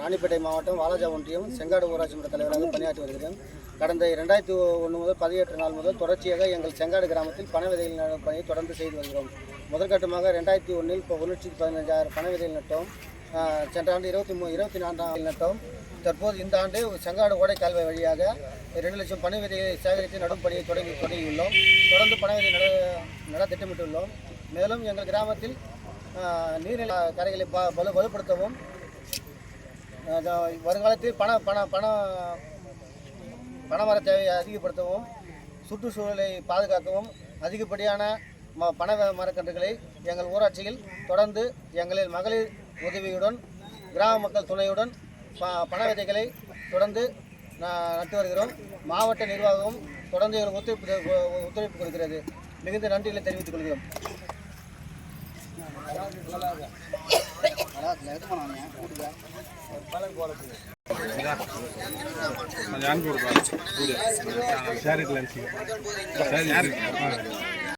ராணிப்பேட்டை மாவட்டம் வாலாஜா ஒன்றியம் செங்காடு ஊராட்சி மன்ற தலைவராக பணியாற்றி வருகிறேன். கடந்த இரண்டாயிரத்தி ஒன்று முதல் பதினெட்டு நாள் முதல் தொடர்ச்சியாக எங்கள் செங்காடு கிராமத்தில் பண விதைகள் நடும் பணியை தொடர்ந்து செய்து வருகிறோம். முதற்கட்டமாக ரெண்டாயிரத்தி ஒன்றில் இப்போ ஒரு லட்சத்தி பதினஞ்சாயிரம் பண விதைகள் நட்டோம். சென்ற ஆண்டு இருபத்தி மூ இருபத்தி நான்காம் நட்டோம். தற்போது இந்த ஆண்டு செங்காடு ஓடை கால்வாய் வழியாக இரண்டு லட்சம் பண விதையை சேகரித்து நடும் பணியை தொடங்கி தொடங்கியுள்ளோம் தொடர்ந்து பண விதை நட நட திட்டமிட்டுள்ளோம். மேலும் எங்கள் கிராமத்தில் நீர்நிலை கரைகளை ப வலு வலுப்படுத்தவும் வருங்காலத்தில் பண பண பண பணமர தேவையை அதிகப்படுத்தவும் சுற்றுச்சூழலை பாதுகாக்கவும் அதிகப்படியான ம பண மரக்கன்றுகளை எங்கள் ஊராட்சியில் தொடர்ந்து எங்களின் மகளிர் உதவியுடன் கிராம மக்கள் துணையுடன் ப பண விதைகளை தொடர்ந்து ந- நட்டு வருகிறோம். மாவட்ட நிர்வாகமும் தொடர்ந்து எங்கள் ஒத்துழைப்பு ஒத்துழைப்பு கொடுக்கிறது. மிகுந்த நன்றிகளை தெரிவித்துக் கொள்கிறோம். கொஞ்சம்